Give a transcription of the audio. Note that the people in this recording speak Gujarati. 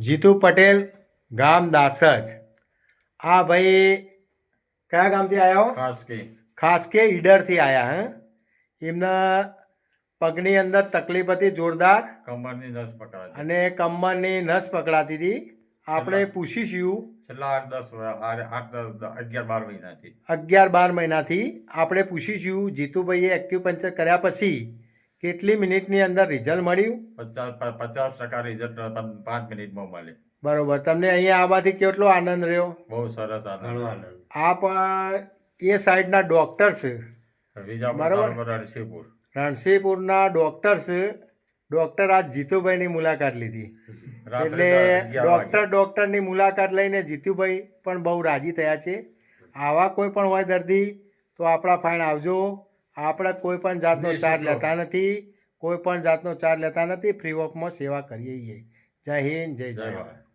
જીતુ પટેલ ગામ દાસજ. આ ભાઈ કયા ગામથી આવ્યા હો? ખાસ કે ખાસ કે ઈડરથી આવ્યા હે? એમના પગની અંદર તકલીફ હતી જોરદાર. કમરની નસ પકડાતી. અને કમરની નસ પકડાતી હતી. આપણે પૂછીશું. છેલ્લા આઠ દસ આઠ દસ અગિયાર બાર મહિનાથી. અગિયાર બાર મહિનાથી આપણે પૂછીશું. જીતુભાઈએ એક્યુપંચર કર્યા પછી કેટલી મિનિટની અંદર રિઝલ્ટ મળ્યું? પચાસ પચાસ ટકા રિઝલ્ટ પાંચ મિનિટમાં મળે. બરોબર. તમને અહીંયા આવવાથી કેટલો આનંદ રહ્યો? બહુ સરસ આનંદ. આપ આ પણ એ સાઈડના ડૉક્ટર્સ છે. બરોબર. રણસીપુર. રણસીપુરના ડૉક્ટર્સ ડૉક્ટર આજ જીતુભાઈની મુલાકાત લીધી. એટલે ડોક્ટર ડૉક્ટર ડૉક્ટરની મુલાકાત લઈને જીતુભાઈ પણ બહુ રાજી થયા છે. આવા કોઈ પણ હોય દર્દી તો આપણા ફાઇન આવજો. આપણે કોઈ પણ જાતનો ચાર્જ લેતા નથી કોઈ પણ જાતનો ચાર્જ લેતા નથી ફ્રી ઓફમાં સેવા કરીએ છીએ. જય હિન્દ જય જય